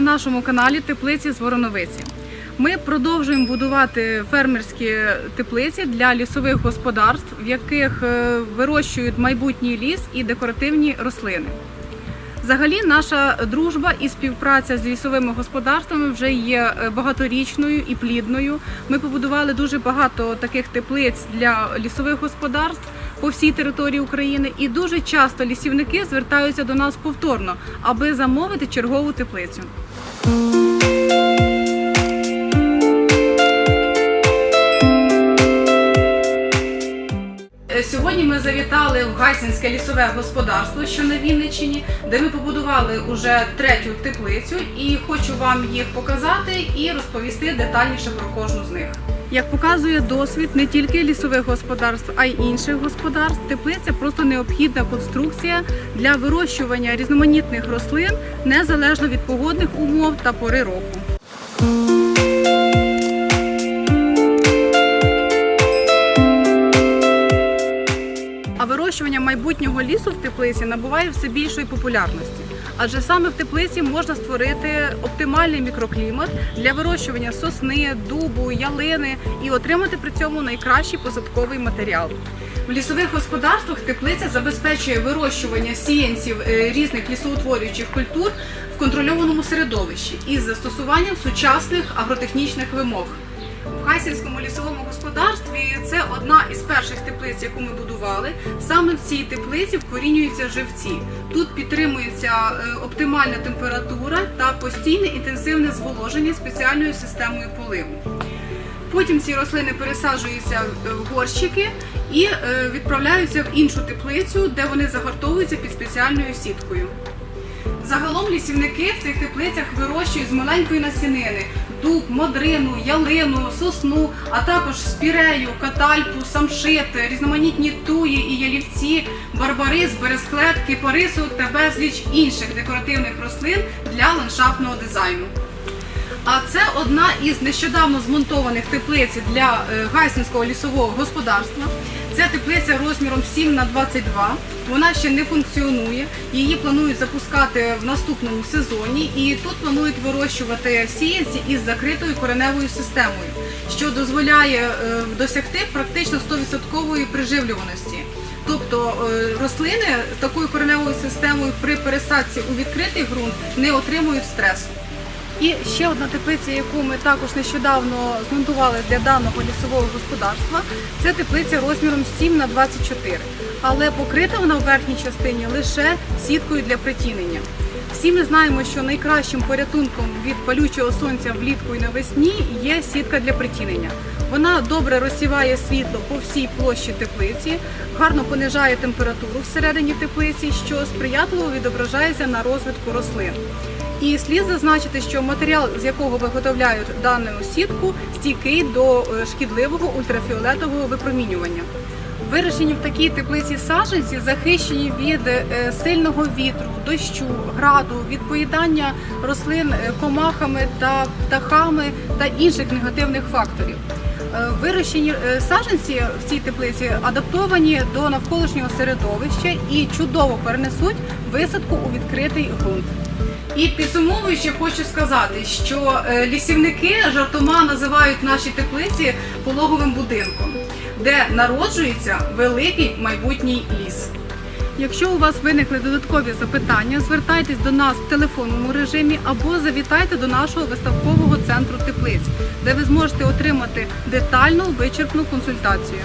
нашому каналі Теплиці з Вороновиці. Ми продовжуємо будувати фермерські теплиці для лісових господарств, в яких е, вирощують майбутній ліс і декоративні рослини. Взагалі, наша дружба і співпраця з лісовими господарствами вже є е, багаторічною і плідною. Ми побудували дуже багато таких теплиць для лісових господарств по всій території України, і дуже часто лісівники звертаються до нас повторно, аби замовити чергову теплицю. Е, Сьогодні ми завітали в Гайсинське лісове господарство, що на Вінниччині, де ми побудували уже третю теплицю, і хочу вам їх показати і розповісти детальніше про кожну з них. Як показує досвід не тільки лісових господарств, а й інших господарств, теплиця просто необхідна конструкція для вирощування різноманітних рослин незалежно від погодних умов та пори року. А вирощування майбутнього лісу в теплиці набуває все більшої популярності. Адже саме в теплиці можна створити оптимальний мікроклімат для вирощування сосни, дубу, ялини і отримати при цьому найкращий посадковий матеріал. В лісових господарствах теплиця забезпечує вирощування сіянців е, різних лісоутворюючих культур в контрольованому середовищі із застосуванням сучасних агротехнічних вимог. В Хайсельському лісовому господарстві це одна із перших теплиць, яку ми будували. Саме в цій теплиці вкорінюються живці. Тут підтримується е, оптимальна температура та постійне інтенсивне зволоження спеціальною системою поливу. Потім ці рослини пересаджуються е, в горщики і е, відправляються в іншу теплицю, де вони загартовуються під спеціальною сіткою. Загалом лісівники в цих теплицях вирощують з маленької насінини дуб, модрину, ялину, сосну, а також спірею, катальпу, самшит, різноманітні туї і ялівці, барбарис, бересклет, кипарисок та безліч інших декоративних рослин для ландшафтного дизайну. А це одна із нещодавно змонтованих теплиць для е, Гайсинського лісового господарства. Це теплиця розміром 7 на 22. Вона ще не функціонує. Її планують запускати в наступному сезоні, і тут планують вирощувати сіянці із закритою кореневою системою, що дозволяє е, досягти практично 100% приживлюваності. Тобто е, рослини такою кореневою системою при пересадці у відкритий ґрунт не отримують стресу. І ще одна теплиця, яку ми також нещодавно змонтували для даного лісового господарства, це теплиця розміром 7 на 24. Але покрита вона в верхній частині лише сіткою для притінення. Всі ми знаємо, що найкращим порятунком від палючого сонця влітку і навесні є сітка для притінення. Вона добре розсіває світло по всій площі теплиці, гарно понижає температуру всередині теплиці, що сприятливо відображається на розвитку рослин. І слід зазначити, що матеріал, з якого виготовляють дану сітку, стійкий до е, шкідливого ультрафіолетового випромінювання. Вирощені в такій теплиці саджанці захищені від е, сильного вітру, дощу, граду, від поїдання рослин е, комахами та птахами та інших негативних факторів. Вирощені саджанці в цій теплиці адаптовані до навколишнього середовища і чудово перенесуть висадку у відкритий ґрунт. І підсумовуючи, хочу сказати, що е, лісівники жартома називають наші теплиці пологовим будинком, де народжується великий майбутній ліс. Якщо у вас виникли додаткові запитання, звертайтесь до нас в телефонному режимі або завітайте до нашого виставкового центру теплиць, де ви зможете отримати детальну вичерпну консультацію.